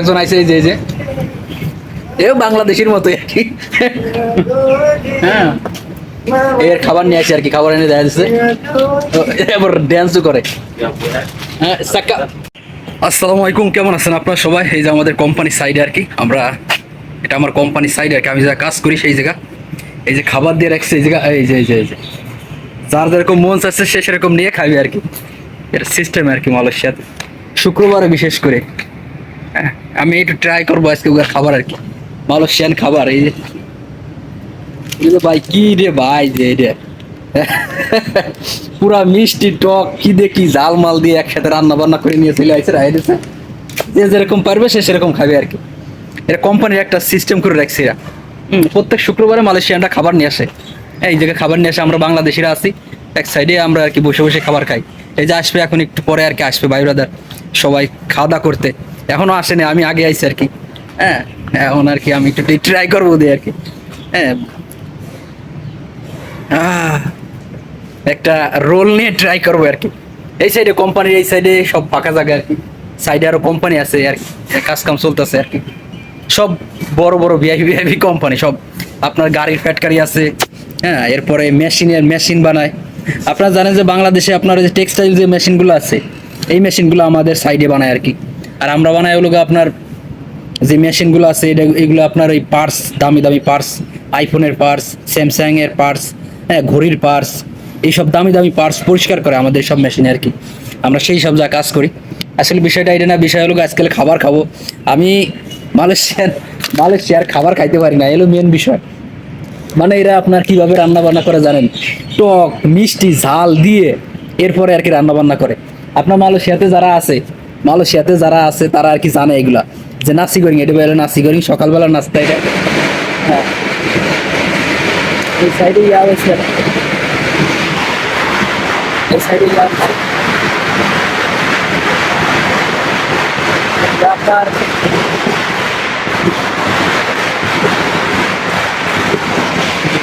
একজন আইসে এই যে যে। এও বাংলাদেশের মতো আর কি। হ্যাঁ। এর খাবার নিয়ে আসে আর কি, খাবার এনে দিচ্ছে এবার ড্যান্সও করে। হ্যাঁ আসসালামু আলাইকুম, কেমন আছেন আপনারা সবাই? এই যে আমাদের কোম্পানির সাইডে আর কি, আমরা এটা আমার কোম্পানির সাইডে আর কি, আমি যা কাজ করি সেই জায়গা। এই যে খাবার দিয়ে রাখছে এই জায়গা, এই যে এই যে এই যে। যার যেরকম মন চাচ্ছে সে সেরকম নিয়ে খাবি আর কি। এটা সিস্টেম আর কি, মালয়েশিয়াতে। শুক্রবারে বিশেষ করে। আমি একটু ট্রাই করব আজকে ওখানে খাবার আর কি। মালয়েশিয়ান খাবার, এই যে। ভাই কি রে ভাই যে রে পুরা মিষ্টি টক, কি দেখি জাল মাল দিয়ে একসাথে রান্না বান্না করে নিয়ে চলে আসছে রায় যে যেরকম পারবে সে সেরকম খাবে আর কি। এটা কোম্পানির একটা সিস্টেম করে রাখছে এরা। প্রত্যেক শুক্রবারে মালয়েশিয়ানরা খাবার নিয়ে আসে। এই জায়গায় খাবার নিয়ে আসে, আমরা বাংলাদেশিরা আছি। এক সাইডে আমরা আর কি বসে বসে খাবার খাই। এই যে আসবে এখন একটু পরে আর কি আসবে ভাই ব্রাদার সবাই খাওয়া দাওয়া করতে। এখনও আসেনি, আমি আগে আইছি আর কি। হ্যাঁ এখন আর কি আমি একটু ট্রাই করব দিয়ে আর কি। হ্যাঁ। একটা রোল নিয়ে ট্রাই করব আর কি। এই সাইডে কোম্পানির এই সাইডে সব ফাঁকা জায়গা আর কি। সাইডে আরও কোম্পানি আছে আর কি। কাজ কাম চলতেছে আর কি। সব বড় বড় ভিআইপি ভিআইপি কোম্পানি সব। আপনার গাড়ির ফ্যাটকারি আছে। হ্যাঁ এরপরে মেশিনের মেশিন বানায়। আপনারা জানেন যে বাংলাদেশে আপনার যে টেক্সটাইল যে মেশিনগুলো আছে, এই মেশিনগুলো আমাদের সাইডে বানায় আর কি। আর আমরা বানাই ওগুলো আপনার যে মেশিনগুলো আছে, এটা এগুলো আপনার ওই পার্স দামি দামি পার্স আইফোনের পার্স স্যামসাং এর পার্স হ্যাঁ ঘড়ির পার্স এইসব দামি দামি পার্স পরিষ্কার করে আমাদের সব মেশিনে আর কি। আমরা সেই সব যা কাজ করি। আসলে বিষয়টা এটা না, বিষয় হলো আজকাল খাবার খাব। আমি মালয়েশিয়ার মালয়েশিয়ার খাবার খাইতে পারি না, এলো মেন বিষয়। মানে এরা আপনার কীভাবে রান্না বান্না করে জানেন? টক, মিষ্টি, ঝাল দিয়ে এরপরে আর কি রান্না বান্না করে। আপনার মালয়েশিয়াতে যারা আছে মালয়েশিয়াতে যারা আছে, তারা আর কি জানে এগুলা। যে নাসি গরিং, এটা বেরো নাসি গরিং সকালবেলা নাস্তা এটা। হ্যাঁ। এই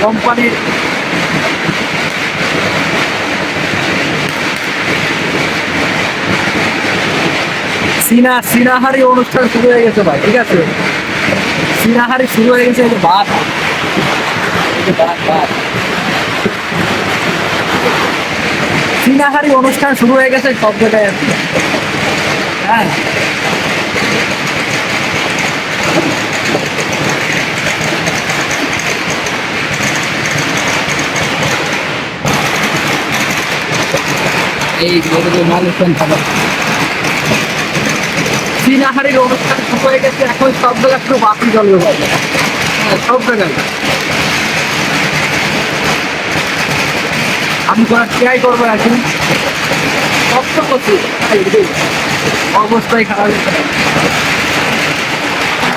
কোম্পানির সিনা, সিনাহারি অনুষ্ঠান শুরু হয়ে গেছে ভাই, ঠিক আছে? সিনাহারি শুরু হয়ে গেছে ভাত সিনাহারি অনুষ্ঠান শুরু হয়ে গেছে, সব জায়গায় আর হ্যাঁ। এই মানুষজন সিনাহারির অনুষ্ঠান শুরু হয়ে গেছে এখন সব জায়গায় একটু বাকি ভাই হ্যাঁ, সব জায়গায়। আমি করার ট্রাই করব এখন কষ্ট করছি। অবস্থায় খারাপ।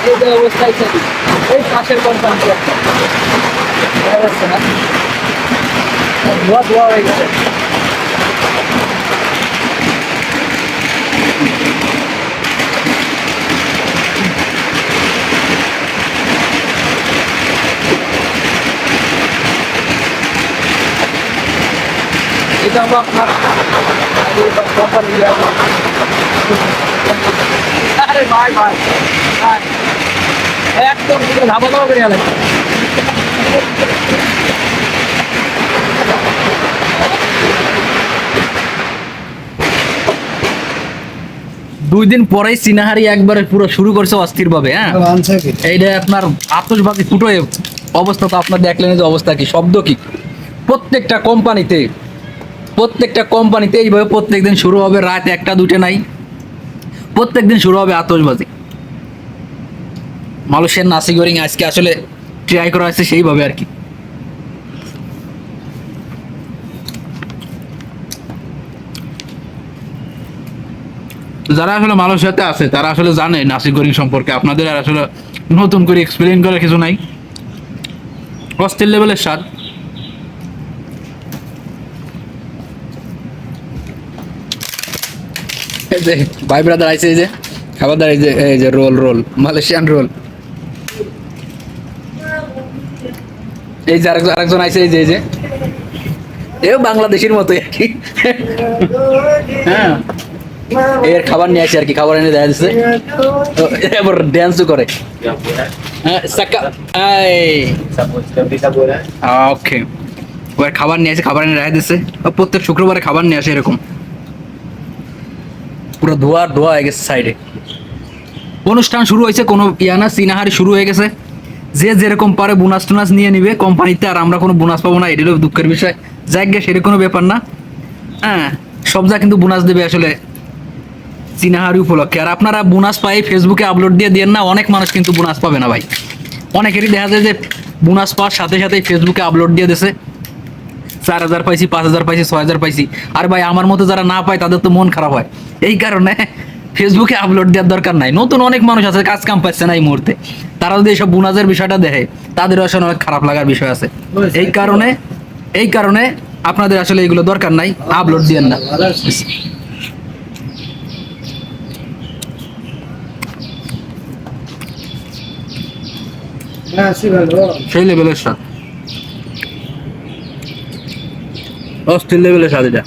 এই যে অবস্থায় চলি এই পাশের কোম্পানি হয়ে গেছে। এটা আপনার কোম্পানি আরে ভাই ভাই ভাই একদম ধাবা ধাবা করে গেলে দুই দিন পরেই সিনাহারি একবারে পুরো শুরু করছে অস্থির ভাবে হ্যাঁ এইটা আপনার আতসবাজি ফুটোয় অবস্থা তো আপনার দেখলেন যে অবস্থা কি শব্দ কি? প্রত্যেকটা কোম্পানিতে প্রত্যেকটা কোম্পানিতে এইভাবে প্রত্যেক দিন শুরু হবে, রাত একটা দুটে নাই। প্রত্যেক দিন শুরু হবে আতসবাজি মালয়েশিয়ার নাসি গোরিং আজকে আসলে ট্রাই করা হয়েছে সেইভাবে আর কি। যারা আসলে মালয়েশিয়াতে আছে, তারা আসলে জানে নাসি গোরিং সম্পর্কে। আপনাদের আর আসলে নতুন করে এক্সপ্লেন করার কিছু নাই। অস্থির লেভেলের স্বাদ। ভাই ব্রাদার এই যে খাবার এই যে রোল রোল মালয়েশিয়ান রোল এই যে আরেকজন আরেকজন এই যে এই যে। এও বাংলাদেশের মতো আর কি। হ্যাঁ। এর খাবার নিয়ে আসে আর কি, খাবার এনে দেয়া দিচ্ছে এবার ড্যান্সও করে। হ্যাঁ ওকে ওর খাবার নিয়ে আসে, খাবার এনে রেখে দিচ্ছে প্রত্যেক শুক্রবারে খাবার নিয়ে আসে এরকম। পুরো ধোয়ার ধোয়া হয়ে গেছে সাইডে অনুষ্ঠান শুরু হয়েছে, কোনো ইয়ানা সিনাহারি শুরু হয়ে গেছে। যে যেরকম পারে বোনাস টোনাস নিয়ে নিবে কোম্পানিতে আর আমরা কোনো বোনাস পাবো না এটা দুঃখের বিষয়। যাক গে, সেটা কোনো ব্যাপার না। হ্যাঁ সব যা কিন্তু বোনাস দেবে আসলে সিনাহারি উপলক্ষে। আর আপনারা বোনাস পাই ফেসবুকে আপলোড দিয়ে দেন না, অনেক মানুষ কিন্তু বোনাস পাবে না ভাই। অনেকেরই দেখা যায় যে বোনাস পাওয়ার সাথে সাথে ফেসবুকে আপলোড দিয়ে দিছে চার হাজার পাইছি পাঁচ হাজার পাইছি ছয় হাজার পাইছি। আর ভাই আমার মতো যারা না পায় তাদের তো মন খারাপ হয়। এই কারণে ফেসবুকে আপলোড দেওয়ার দরকার নাই। নতুন অনেক মানুষ আছে কাজ কাম পাচ্ছে না এই মুহূর্তে। তারা যদি এইসব বোনাসের বিষয়টা দেখে তাদের আসলে অনেক খারাপ লাগার বিষয় আছে। এই কারণে এই কারণে আপনাদের আসলে এগুলো দরকার নাই আপলোড দিয়েন না। সেই লেভেলের স্বাদ অস্থির লেভেলের স্বাদ এটা।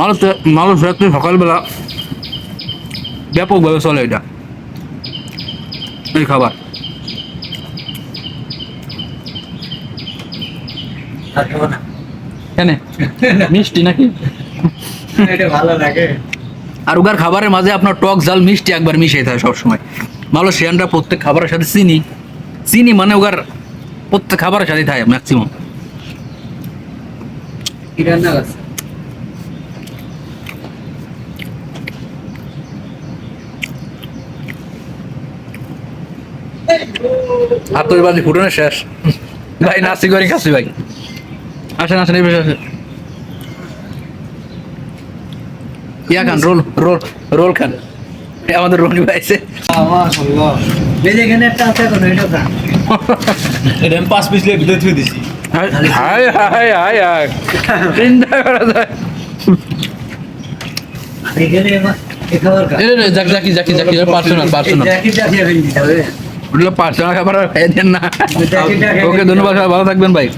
মানুষ মানুষ রাত্রে সকালবেলা ব্যাপকভাবে চলে এটা। এই খাবার। কেন? মিষ্টি নাকি? ভালো লাগে। আর উগার খাবারের মাঝে আপনার টক ঝাল মিষ্টি একবার মিশিয়ে থাকে সবসময়। মালয়েশিয়ানরা প্রত্যেক খাবারের সাথে চিনি চিনি মানে উগার প্রত্যেক খাবারের সাথে থাকে ম্যাক্সিমাম হাতের বাজি ফুটনে শেষ। ভাই নাসি করে খাচ্ছি ভাই। আসেন আসেন এই আসেন। ইয়া খান রোল রোল রোল খান। আমাদের রনি ভাই আছে পার্সোনাল খাবার ভালো থাকবেন ভাই।